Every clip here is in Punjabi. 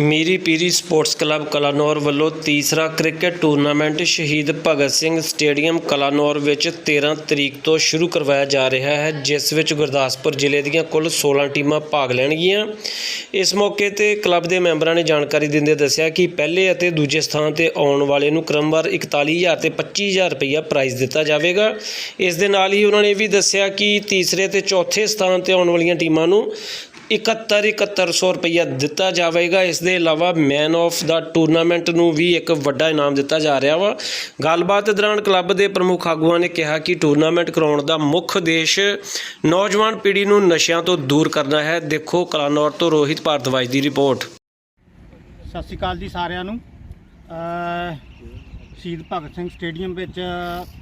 ਮੀਰੀ ਪੀਰੀ ਸਪੋਰਟਸ ਕਲੱਬ ਕਲਾਨੌਰ ਵੱਲੋਂ ਤੀਸਰਾ ਕ੍ਰਿਕਟ ਟੂਰਨਾਮੈਂਟ ਸ਼ਹੀਦ ਭਗਤ ਸਿੰਘ ਸਟੇਡੀਅਮ ਕਲਾਨੌਰ ਵਿੱਚ 13 ਤਰੀਕ ਤੋਂ ਸ਼ੁਰੂ ਕਰਵਾਇਆ ਜਾ ਰਿਹਾ ਹੈ, ਜਿਸ ਵਿੱਚ ਗੁਰਦਾਸਪੁਰ ਜ਼ਿਲ੍ਹੇ ਦੀਆਂ ਕੁੱਲ 16 ਟੀਮਾਂ ਭਾਗ ਲੈਣਗੀਆਂ। ਇਸ ਮੌਕੇ ਤੇ ਕਲੱਬ ਦੇ ਮੈਂਬਰਾਂ ਨੇ ਜਾਣਕਾਰੀ ਦਿੰਦੇ ਦੱਸਿਆ ਕਿ ਪਹਿਲੇ ਅਤੇ ਦੂਜੇ ਸਥਾਨ ਤੇ ਆਉਣ ਵਾਲੇ ਨੂੰ ਕ੍ਰਮਵਾਰ 41000 ਤੇ 25000 ਰੁਪਇਆ ਪ੍ਰਾਈਜ਼ ਦਿੱਤਾ ਜਾਵੇਗਾ। ਇਸ ਦੇ ਨਾਲ ਹੀ ਉਹਨਾਂ ਨੇ ਇਹ ਵੀ ਦੱਸਿਆ ਕਿ ਤੀਸਰੇ ਤੇ ਚੌਥੇ ਸਥਾਨ ਤੇ ਆਉਣ ਵਾਲੀਆਂ ਟੀਮਾਂ ਨੂੰ 71 7100 ਰੁਪਇਆ ਦਿੱਤਾ ਜਾਵੇਗਾ। ਇਸ ਦੇ ਇਲਾਵਾ ਮੈਨ ਆਫ ਦਾ ਟੂਰਨਾਮੈਂਟ ਨੂੰ ਵੀ ਇੱਕ ਵੱਡਾ ਇਨਾਮ ਦਿੱਤਾ ਜਾ ਰਿਹਾ ਵਾ। ਗੱਲਬਾਤ ਦੌਰਾਨ ਕਲੱਬ ਦੇ ਪ੍ਰਮੁੱਖ ਆਗੂਆਂ ਨੇ ਕਿਹਾ ਕਿ ਟੂਰਨਾਮੈਂਟ ਕਰਾਉਣ ਦਾ ਮੁੱਖ ਉਦੇਸ਼ ਨੌਜਵਾਨ ਪੀੜ੍ਹੀ ਨੂੰ ਨਸ਼ਿਆਂ ਤੋਂ ਦੂਰ ਕਰਨਾ ਹੈ। ਦੇਖੋ ਕਲਾਨੌਰ ਤੋਂ ਰੋਹਿਤ ਭਾਰਦਵਾਜ ਦੀ ਰਿਪੋਰਟ। ਸਤਿ ਸ਼੍ਰੀ ਅਕਾਲ ਜੀ ਸਾਰਿਆਂ ਨੂੰ। ਸ਼ਹੀਦ ਭਗਤ ਸਿੰਘ ਸਟੇਡੀਅਮ ਵਿੱਚ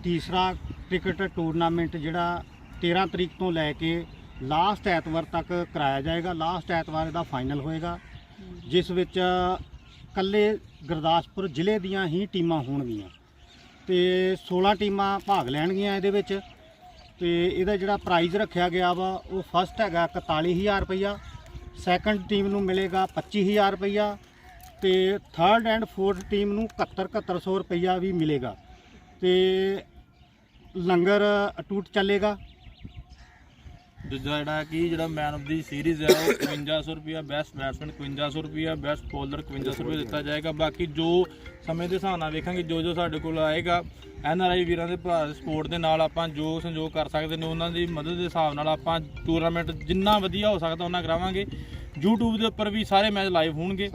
ਤੀਸਰਾ ਕ੍ਰਿਕਟ ਟੂਰਨਾਮੈਂਟ ਜਿਹੜਾ 13 ਤਰੀਕ ਤੋਂ ਲੈ ਕੇ ਲਾਸਟ ਐਤਵਾਰ ਤੱਕ ਕਰਾਇਆ ਜਾਏਗਾ, ਲਾਸਟ ਐਤਵਾਰ ਇਹਦਾ ਫਾਈਨਲ ਹੋਏਗਾ, ਜਿਸ ਵਿੱਚ ਕੱਲੇ ਗੁਰਦਾਸਪੁਰ ਜ਼ਿਲ੍ਹੇ ਦੀਆਂ ਹੀ ਟੀਮਾਂ ਹੋਣਗੀਆਂ। ਤੇ 16 ਟੀਮਾਂ ਭਾਗ ਲੈਣਗੀਆਂ ਇਹਦੇ ਵਿੱਚ, ਤੇ ਇਹਦਾ ਜਿਹੜਾ ਪ੍ਰਾਈਜ਼ ਰੱਖਿਆ ਗਿਆ ਵਾ, ਉਹ ਫਸਟ ਹੈਗਾ 41000 ਰੁਪਈਆ ਸੈਕੰਡ ਟੀਮ ਨੂੰ ਮਿਲੇਗਾ 25000 ਰੁਪਈਆ, ਤੇ ਥਰਡ ਐਂਡ ਫੋਰਥ ਟੀਮ ਨੂੰ 71 7100 ਰੁਪਈਆ ਵੀ ਮਿਲੇਗਾ। ਤੇ ਲੰਗਰ ਅਟੂਟ ਚੱਲੇਗਾ ਦੂਜਾ ਜਿਹੜਾ ਕਿ ਜਿਹੜਾ ਮੈਨ ਆਫ ਦੀ ਸੀਰੀਜ਼ ਹੈ ਉਹ 5500 ਰੁਪਿਆ ਬੈਸਟ ਬੈਟਸਮੈਨ 5500 ਰੁਪਿਆ ਬੈਸਟ ਬੋਲਰ 5500 ਰੁਪਏ ਦਿੱਤਾ ਜਾਏਗਾ। ਬਾਕੀ ਜੋ ਸਮੇਂ ਦੇ ਹਿਸਾਬ ਨਾਲ ਵੇਖਾਂਗੇ ਜੋ ਜੋ ਸਾਡੇ ਕੋਲ ਆਏਗਾ ਐਨ ਆਰ ਆਈ ਵੀਰਾਂ ਦੇ ਭਰਾ ਸਪੋਰਟ ਦੇ ਨਾਲ ਆਪਾਂ ਜੋ ਸੰਯੋਗ ਕਰ ਸਕਦੇ ਨੇ ਉਹਨਾਂ ਦੀ ਮਦਦ ਦੇ ਹਿਸਾਬ ਨਾਲ ਆਪਾਂ ਟੂਰਨਾਮੈਂਟ ਜਿੰਨਾ ਵਧੀਆ ਹੋ ਸਕਦਾ ਉਹਨਾਂ ਕਰਾਵਾਂਗੇ। YouTube ਦੇ ਉੱਪਰ ਵੀ ਸਾਰੇ ਮੈਚ ਲਾਈਵ ਹੋਣਗੇ।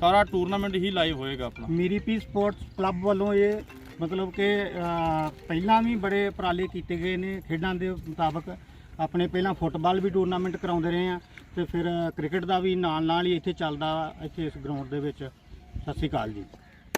ਸਾਰਾ ਟੂਰਨਾਮੈਂਟ ਹੀ ਲਾਈਵ ਹੋਏਗਾ ਆਪਣਾ। ਮੀਰੀ ਪੀ ਸਪੋਰਟਸ ਕਲੱਬ ਵੱਲੋਂ ਇਹ ਮਤਲਬ ਕਿ ਪਹਿਲਾਂ ਵੀ ਬੜੇ ਉਪਰਾਲੇ ਕੀਤੇ ਗਏ ਨੇ ਖੇਡਾਂ ਦੇ ਮੁਤਾਬਕ। ਆਪਣੇ ਪਹਿਲਾਂ ਫੁੱਟਬਾਲ ਵੀ ਟੂਰਨਾਮੈਂਟ ਕਰਾਉਂਦੇ ਰਹੇ ਆ ਤੇ ਫਿਰ ਕ੍ਰਿਕਟ ਦਾ ਵੀ ਨਾਲ ਨਾਲ ਹੀ ਇੱਥੇ ਚੱਲਦਾ ਇੱਥੇ ਇਸ ਗਰਾਊਂਡ ਦੇ ਵਿੱਚ। ਸਤਿ ਸ਼੍ਰੀ ਅਕਾਲ ਜੀ।